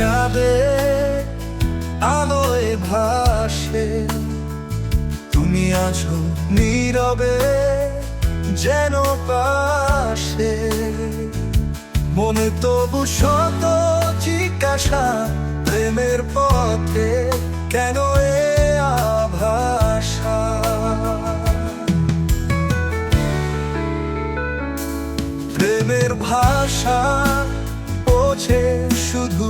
যাবে আলোয় ভাসে। তুমি আছো নীরবে যেন পাশে। মনে তবু শত জিজ্ঞাসা প্রেমের পথে, কেন এ আভাসা? প্রেমের ভাষা বোঝে শুধু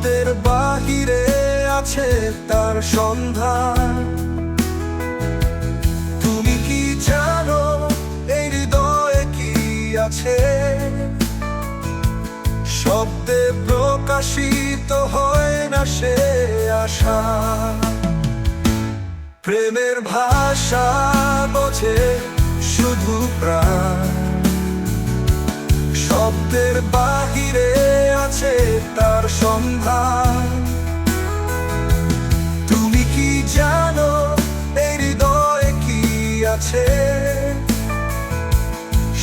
শব্দের বাহিরে আছে তার সন্ধান। তুমি কি জানো এই হৃদয়ে কি আছে? শব্দে প্রকাশিত হয় না সে আশা। প্রেমের ভাষা বোঝে শুধু প্রাণ। শব্দের বাহিরে আছে তার সন্ধান। তুমি কি জানো এই হৃদয়ে কি আছে?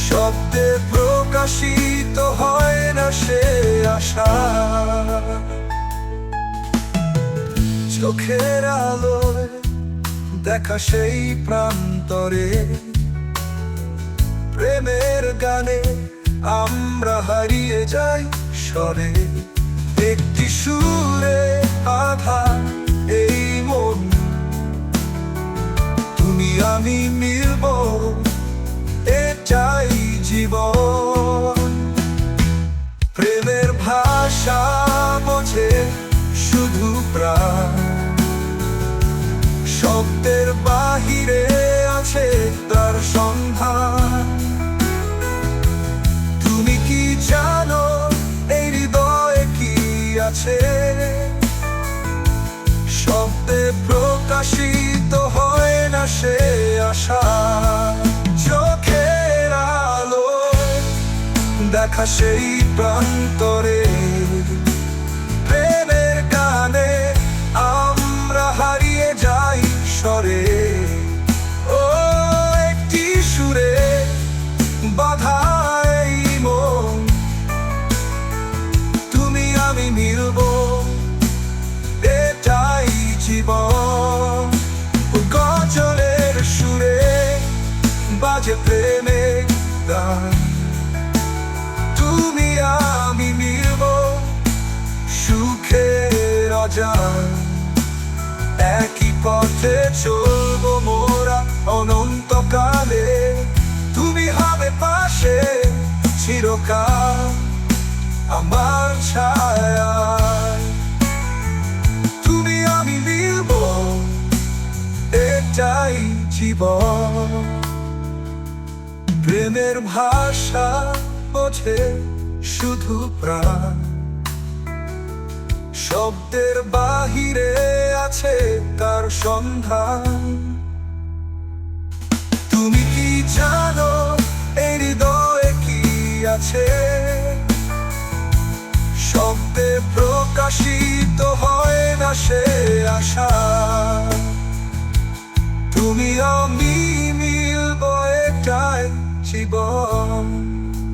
শব্দে প্রকাশিত হয় না সে আশা। চোখের আলোয় দেখা সেই প্রান্তরে। প্রেমের গানে আমরা হারিয়ে যাই স্বরে একটি সুরে আধা এই মন। তুমি আমি মিলব, এ চাই জীবন। প্রেমের ভাষা বোঝে শুধু প্রাণ। শব্দের বাহিরে প্রকাশিত হয় না সে আশা। চোখের আলো দেখা সেই প্রান্তরে। প্রেমের গানে আমরা হারিয়ে যাই স্বরে। ও সুরে বাধাই মন। তুমি আমি মিলব বাজে প্রেমের গান তুমি, আমি মিলব সুখের অজান। একই পথে চলবো মোরা অনন্তকালে। তুমি হবে পাশে চিরকাল আমার ছায়া। প্রেমের ভাষা বোঝে শুধু প্রাণ। শব্দের বাহিরে আছে তার সন্ধান। তুমি কি জানো এই হৃদয়ে কি আছে? শব্দে প্রকাশিত হয় calm.